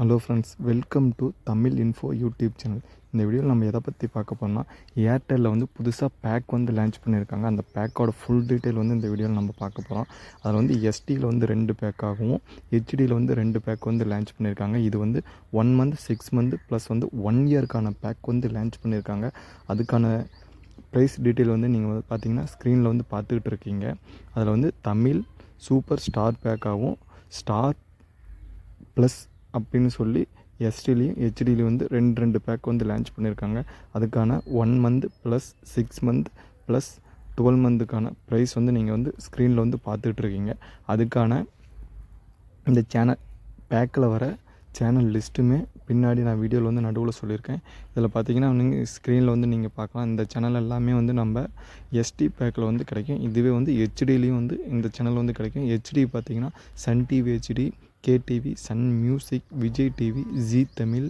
Hello friends welcome to Tamil info YouTube channel இந்த வீடியோவில் நம்ம எதை பற்றி பார்க்க போறோம்னா ஏர்டெல்லில் வந்து புதுசாக பேக் வந்து லான்ச் பண்ணியிருக்காங்க. அந்த பேக்கோட ஃபுல் டீட்டெயில் வந்து இந்த வீடியோவில் நம்ம பார்க்க போகிறோம் அதில் வந்து எஸ்டியில் வந்து ரெண்டு பேக்காகவும் ஹெச்டியில் வந்து ரெண்டு பேக் வந்து லான்ச் பண்ணியிருக்காங்க. இது வந்து one month six month plus வந்து ஒன் இயர்க்கான பேக் வந்து லான்ச் பண்ணியிருக்காங்க. அதுக்கான ப்ரைஸ் டீட்டெயில் வந்து நீங்கள் வந்து பார்த்தீங்கன்னா ஸ்க்ரீனில் வந்து பார்த்துக்கிட்டு இருக்கீங்க. அதில் வந்து தமிழ் சூப்பர் ஸ்டார் பேக்காகவும் ஸ்டார் ப்ளஸ் அப்படின்னு சொல்லி எஸ்டிலையும் ஹெச்டிலையும் வந்து ரெண்டு ரெண்டு பேக் வந்து லான்ச் பண்ணியிருக்காங்க அதுக்கான one month plus six month plus twelve மந்த்துக்கான price வந்து நீங்கள் வந்து ஸ்க்ரீனில் வந்து பார்த்துட்டு இருக்கீங்க. அதுக்கான இந்த சேனல் பேக்கில் வர சேனல் லிஸ்ட்டுமே பின்னாடி நான் வீடியோவில் வந்து நடுவில் சொல்லியிருக்கேன். இதில் பார்த்தீங்கன்னா நீங்கள் ஸ்க்ரீனில் வந்து நீங்கள் பார்க்கலாம். இந்த சேனல் எல்லாமே வந்து நம்ம எஸ்டி பேக்கில் வந்து கிடைக்கும். இதுவே வந்து ஹெச்டிலையும் வந்து இந்த சேனல் வந்து கிடைக்கும். ஹெச்டி பார்த்தீங்கன்னா Sun TV HD KTV Sun Music Vijay TV Zee Tamil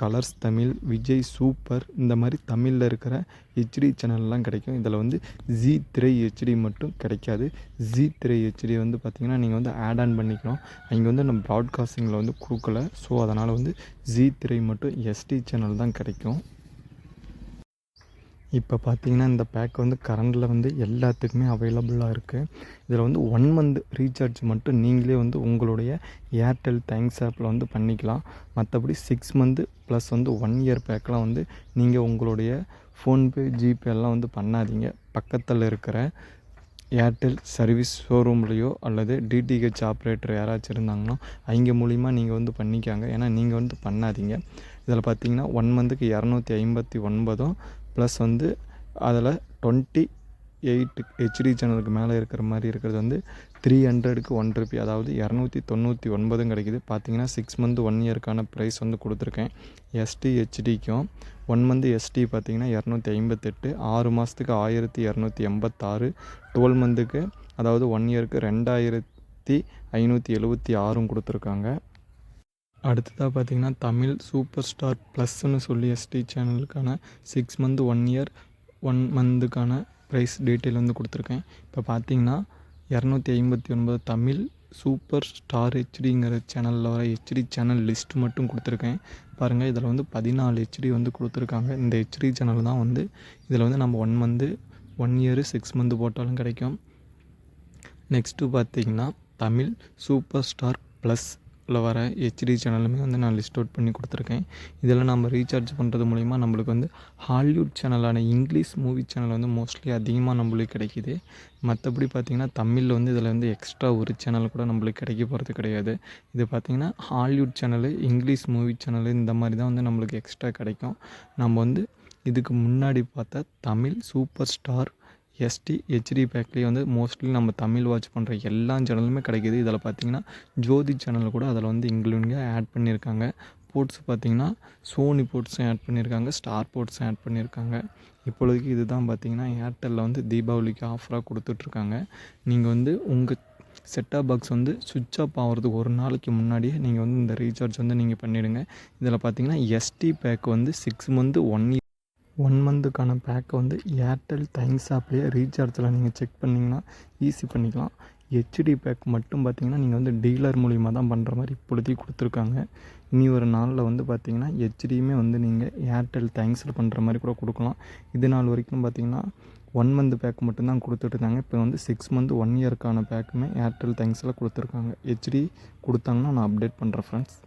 Colors Tamil Vijay Super இந்த மாதிரி தமிழில் இருக்கிற ஹெச்டி சேனல்லாம் கிடைக்கும். இதில் வந்து ஜி திரை ஹெச்டி மட்டும் கிடைக்காது. ஜி திரை ஹெச்டி வந்து பார்த்திங்கன்னா நீங்கள் வந்து ஆட் ஆன் பண்ணிக்கணும் அங்கே வந்து நம்ம ப்ராட்காஸ்டிங்கில் வந்து கொடுக்கல. ஸோ அதனால் வந்து ஜி திரை மட்டும் எஸ்டி சேனல் தான் கிடைக்கும். இப்போ பார்த்தீங்கன்னா இந்த பேக் வந்து கரண்டில் வந்து எல்லாத்துக்குமே அவைலபிளாக இருக்குது இதில் வந்து ஒன் மந்த் ரீசார்ஜ் மட்டும் நீங்களே வந்து உங்களுடைய ஏர்டெல் தேங்க்ஸ் ஆப்பில் வந்து பண்ணிக்கலாம். மற்றபடி சிக்ஸ் மந்த்து ப்ளஸ் வந்து ஒன் இயர் பேக்கெலாம் வந்து நீங்கள் உங்களுடைய ஃபோன்பே ஜிபே எல்லாம் வந்து பண்ணாதீங்க. பக்கத்தில் இருக்கிற ஏர்டெல் சர்வீஸ் ஷோரூம்லேயோ அல்லது டிடிஹெச் ஆப்ரேட்டர் யாராச்சும் இருந்தாங்கன்னா அவங்க மூலிமா நீங்கள் வந்து பண்ணிக்காங்க. ஏன்னா நீங்கள் வந்து பண்ணாதீங்க. இதில் பார்த்தீங்கன்னா ஒன் மந்த்துக்கு இரநூத்தி ஐம்பத்தி ஒன்பதும் ப்ளஸ் வந்து அதில் டுவெண்ட்டி எயிட் ஹெச்டி சேனலுக்கு மேலே இருக்கிற மாதிரி இருக்கிறது வந்து த்ரீ ஹண்ட்ரடுக்கு ஒன் ருபி அதாவது இரநூத்தி தொண்ணூற்றி ஒன்பதும் கிடைக்குது. பார்த்தீங்கன்னா சிக்ஸ் மந்த் ஒன் இயர்க்கான ப்ரைஸ் வந்து கொடுத்துருக்கேன். எஸ்டி ஹெச்டிக்கும் ஒன் மந்த் எஸ்டி பார்த்தீங்கன்னா இரநூத்தி ஐம்பத்தெட்டு ஆறு மாதத்துக்கு ஆயிரத்தி இரநூத்தி எண்பத்தாறு டுவெல் மந்த்துக்கு அதாவது ஒன் இயருக்கு ரெண்டாயிரத்தி ஐநூற்றி எழுபத்தி ஆறும் கொடுத்துருக்காங்க. அடுத்ததாக பார்த்தீங்கன்னா தமிழ் சூப்பர் ஸ்டார் ப்ளஸ்ன்னு சொல்லி SD சேனலுக்கான six month one year one மந்த்துக்கான price detail வந்து கொடுத்துருக்கேன். இப்போ பார்த்தீங்கன்னா இரநூத்தி ஐம்பத்தி ஒன்பது தமிழ் சூப்பர் ஸ்டார் ஹெச்டிங்கிற சேனலில் வர ஹெச்டி சேனல் லிஸ்ட் மட்டும் கொடுத்துருக்கேன். பாருங்கள் இதில் வந்து பதினாலு ஹெச்டி வந்து கொடுத்துருக்காங்க. இந்த ஹெச்டி சேனல் தான் வந்து இதில் வந்து நம்ம one month one year six month போட்டாலும் கிடைக்கும். நெக்ஸ்ட்டு பார்த்தீங்கன்னா தமிழ் சூப்பர் ஸ்டார் ப்ளஸ் ல வர ஹெச்டி சேனலுமே வந்து நான் லிஸ்ட் அவுட் பண்ணி கொடுத்துருக்கேன். இதெல்லாம் நம்ம ரீசார்ஜ் பண்ணுறது மூலிமா நம்மளுக்கு வந்து ஹாலிவுட் சேனலான இங்கிலீஷ் மூவி சேனல் வந்து மோஸ்ட்லி அதிகமாக நம்மளுக்கு கிடைக்கிது. மற்றபடி பார்த்திங்கன்னா தமிழில் வந்து இதில் வந்து எக்ஸ்ட்ரா ஒரு சேனல் கூட நம்மளுக்கு கிடைக்க போகிறது கிடையாது. இது பார்த்திங்கன்னா Hollywood channel English movie channel இந்த மாதிரி தான் வந்து நம்மளுக்கு எக்ஸ்ட்ரா கிடைக்கும். நம்ம வந்து இதுக்கு முன்னாடி பார்த்தா Tamil super star SD HD பேக்லேயே வந்து மோஸ்ட்லி நம்ம தமிழ் வாட்ச் பண்ணுற எல்லா சேனலுமே கிடைக்கிது. இதில் பார்த்தீங்கன்னா ஜோதி சேனல் கூட அதில் வந்து இங்கிலீங்க ஆட் பண்ணியிருக்காங்க போர்ட்ஸ் பார்த்திங்கன்னா சோனி போர்ட்ஸும் ஆட் பண்ணியிருக்காங்க ஸ்டார் போர்ட்ஸும் ஆட் பண்ணியிருக்காங்க இப்பொழுதுக்கு இது தான் பார்த்திங்கன்னா ஏர்டெல்லில் வந்து தீபாவளிக்கு ஆஃபராக கொடுத்துட்ருக்காங்க. நீங்கள் வந்து உங்கள் செட்டாப் பாக்ஸ் வந்து சுவிட்ச் ஆஃப் ஆகிறதுக்கு ஒரு நாளைக்கு முன்னாடியே நீங்கள் வந்து இந்த ரீசார்ஜ் வந்து நீங்கள் பண்ணிவிடுங்க இதில் பார்த்தீங்கன்னா எஸ்டி பேக் வந்து சிக்ஸ் மந்த்து ஒன் ஒன் மந்த்துக்கான பேக்கை வந்து ஏர்டெல் தேங்க்ஸ் ஆப்லேயே ரீசார்ஜில் நீங்கள் செக் பண்ணிங்கன்னா ஈஸி பண்ணிக்கலாம். ஹெச்டி பேக் மட்டும் பார்த்தீங்கன்னா நீங்கள் வந்து டீலர் மூலிமா தான் பண்ணுற மாதிரி இப்பொழுதையும் கொடுத்துருக்காங்க. இனி ஒரு நாளில் வந்து பார்த்தீங்கன்னா ஹெச்டியுமே வந்து நீங்கள் ஏர்டெல் தேங்க்ஸில் பண்ணுற மாதிரி கூட கொடுக்கலாம். இது நாள் வரைக்கும் பார்த்தீங்கன்னா ஒன் மந்த் பேக் மட்டும்தான் கொடுத்துட்ருந்தாங்க இப்போ வந்து சிக்ஸ் மந்த் ஒன் இயர்க்கான பேக்குமே ஏர்டெல் தேங்க்ஸில் கொடுத்துருக்காங்க. ஹெச்டி கொடுத்தாங்கன்னா நான் அப்டேட் பண்ணுறேன் ஃப்ரெண்ட்ஸ்